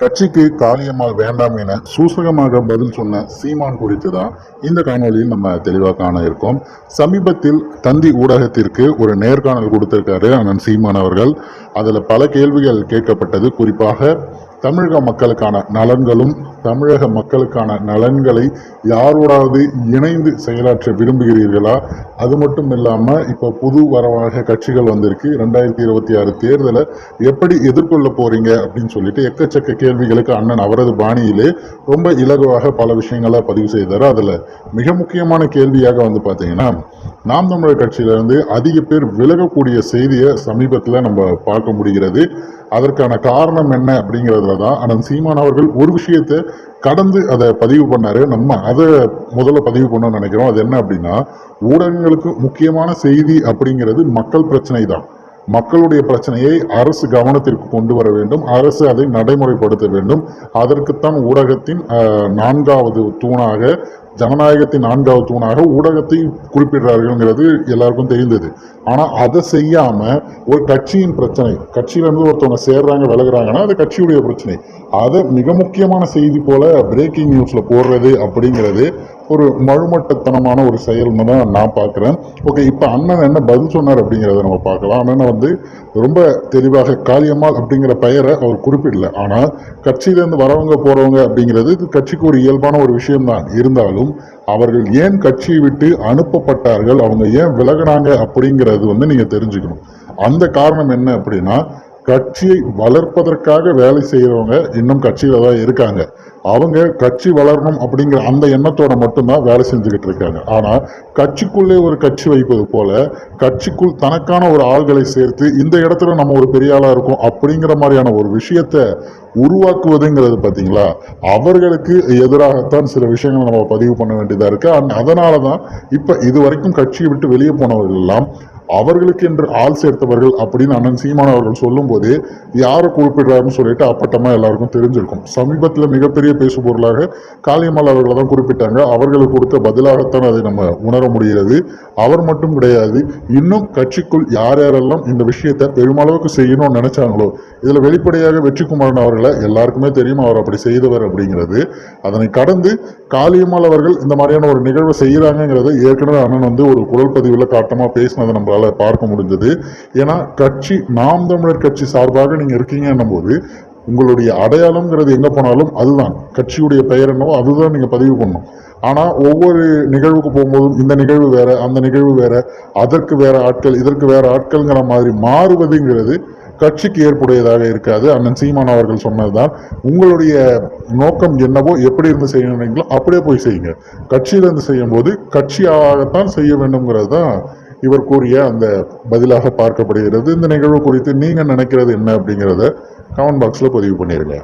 கட்சிக்கு காளியம்மாள் வேண்டாம் என சூசகமாக பதில் சொன்ன சீமான் குறித்து தான் இந்த காணொலியில் நம்ம தெளிவாக காண இருக்கோம். சமீபத்தில் தந்தி ஊடகத்திற்கு ஒரு நேர்காணல் கொடுத்திருக்காரு அண்ணன் சீமான் அவர்கள். அதில் பல கேள்விகள் கேட்கப்பட்டது. குறிப்பாக தமிழக மக்களுக்கான நலன்களும் தமிழக மக்களுக்கான நலன்களை யாரோடாவது இணைந்து செயலாற்ற விரும்புகிறீர்களா? அது மட்டும் இல்லாமல் இப்போ புது வரவாக கட்சிகள் வந்திருக்கு. ரெண்டாயிரத்தி இருபத்தி ஆறு தேர்தலை எப்படி எதிர்கொள்ள போகிறீங்க அப்படின்னு சொல்லிட்டு எக்கச்சக்க கேள்விகளுக்கு அண்ணன் அவரது பாணியிலே ரொம்ப இலகுவாக பல விஷயங்களை பதிவு செய்தார். அதில் மிக முக்கியமான கேள்வியாக வந்து பார்த்தீங்கன்னா நாம் தமிழர் கட்சியிலிருந்து அதிக பேர் விலகக்கூடிய செய்தியை சமீபத்தில் நம்ம பார்க்க முடிகிறது. அதற்கான காரணம் என்ன அப்படிங்கிறதுல தான் அனந்த் சீமான் அவர்கள் ஒரு விஷயத்தை கடந்து அதை பதிவு பண்ணாரு. நம்ம அதை முதல்ல பதிவு பண்ணணும்னு நினைக்கிறோம். அது என்ன அப்படின்னா ஊடகங்களுக்கு முக்கியமான செய்தி அப்படிங்கிறது மக்கள் பிரச்சனை தான். மக்களுடைய பிரச்சனையை அரசு கவனத்திற்கு கொண்டு வர வேண்டும். அரசு அதை நடைமுறைப்படுத்த வேண்டும். அதற்குத்தான் ஊடகத்தின் நான்காவது தூணாக ஜனநாயகத்தின் நான்காவது தூணாக ஊடகத்தை குறிப்பிடுறார்கள்ங்கிறது எல்லாருக்கும் தெரிந்தது. ஆனால் அதை செய்யாமல் ஒரு கட்சியின் பிரச்சனை கட்சியிலேருந்து ஒருத்தவங்க சேர்றாங்க விலகிறாங்கன்னா அது கட்சியுடைய பிரச்சனை. அதை மிக முக்கியமான செய்தி போல பிரேக்கிங் நியூஸில் போடுறது அப்படிங்கிறது ஒரு மழுமட்டத்தனமான ஒரு செயல்னு தான் நான் பார்க்குறேன். ஓகே இப்போ அண்ணன் என்ன பதில் சொன்னார் அப்படிங்கிறத நம்ம பார்க்கலாம். அண்ணனை வந்து ரொம்ப தெளிவாக காளியம்மாள் அப்படிங்கிற பெயரை அவர் குறிப்பிடல. ஆனால் கட்சியிலேருந்து வரவங்க போகிறவங்க அப்படிங்கிறது இது கட்சிக்கு ஒரு இயல்பான ஒரு விஷயம்தான். இருந்தாலும் அவர்கள் ஏன் கட்சியை விட்டு அனுப்பப்பட்டார்கள்? அவங்க ஏன் விலகினாங்க அப்படிங்கிறது வந்து நீங்கள் தெரிஞ்சுக்கணும். அந்த காரணம் என்ன அப்படின்னா கட்சியை வளர்ப்பதற்காக வேலை செய்கிறவங்க இன்னும் கட்சியில் தான் இருக்காங்க. அவங்க கட்சி வளரணும் அப்படிங்கிற அந்த எண்ணத்தோட மட்டும்தான் வேலை செஞ்சுக்கிட்டு இருக்காங்க. ஆனால் கட்சிக்குள்ளே ஒரு கட்சி வைப்பது போல கட்சிக்குள் தனக்கான ஒரு ஆள்களை சேர்த்து இந்த இடத்துல நம்ம ஒரு பெரிய ஆளாக இருக்கோம் அப்படிங்கிற மாதிரியான ஒரு விஷயத்த உருவாக்குவதுங்கிறது பார்த்தீங்களா அவர்களுக்கு எதிராகத்தான் சில விஷயங்களை நம்ம பதிவு பண்ண வேண்டியதாக இருக்குது அண்ட் அதனால தான் இப்போ இது வரைக்கும் கட்சியை விட்டு வெளியே போனவர்கள் எல்லாம் அவர்களுக்கு என்று ஆள் சேர்த்தவர்கள் அப்படின்னு அண்ணன் சீமான் அவர்கள் சொல்லும் போது யாரை குறிப்பிடுறாருன்னு சொல்லிட்டு அப்பட்டமா எல்லாருக்கும் தெரிஞ்சிருக்கும். சமீபத்தில் மிகப்பெரிய பேசுபொருளாக காளியம்மாள் அவர்களை தான் குறிப்பிட்டாங்க. அவர்களுக்கு கொடுத்த பதிலாகத்தான் அதை நம்ம உணர முடிகிறது. அவர் மட்டும் கிடையாது இன்னும் கட்சிக்குள் யார் யாரெல்லாம் இந்த விஷயத்தை பெருமளவுக்கு செய்யணும்னு நினைச்சாங்களோ இதுல வெளிப்படையாக வெற்றிக்குமாரன் அவர்களை எல்லாருக்குமே தெரியும் அவர் அப்படி செய்தவர் அப்படிங்கிறது. அதனை கடந்து காளியம்மாள் அவர்கள் இந்த மாதிரியான ஒரு நிகழ்வை செய்யறாங்கிறத ஏற்கனவே அண்ணன் வந்து ஒரு குரல் பதிவில் காட்டமா பேசினதை நம்மளால பார்க்க முடிஞ்சது. ஏன்னா கட்சி நாம் தமிழர் கட்சி சார்பாக நீங்க இருக்கீங்கன்னும் போது உங்களுடைய அடையாளம்ங்கிறது எங்க போனாலும் அதுதான். கட்சியுடைய பெயர் என்னவோ அதுதான் நீங்கள் பதிவு பண்ணணும். ஆனால் ஒவ்வொரு நிகழ்வுக்கு போகும்போதும் இந்த நிகழ்வு வேற அந்த நிகழ்வு வேற அதற்கு வேற ஆட்கள் இதற்கு வேற ஆட்கள்ங்கிற மாதிரி மாறுவதுங்கிறது கட்சிக்கு ஏற்புடையதாக இருக்காது. அண்ணன் சீமான் அவர்கள் சொன்னதுதான். உங்களுடைய நோக்கம் என்னவோ எப்படி இருந்து செய்யணுங்களோ அப்படியே போய் செய்யுங்க. கட்சியில இருந்து செய்யும் போது கட்சியாகத்தான் செய்ய வேண்டும்ங்கிறது தான் இவர் கூறிய அந்த பதிலாக பார்க்கப்படுகிறது. இந்த நிகழ்வு குறித்து நீங்கள் நினைக்கிறது என்ன அப்படிங்கிறத கமெண்ட் பாக்ஸில் பதிவு பண்ணிடுங்க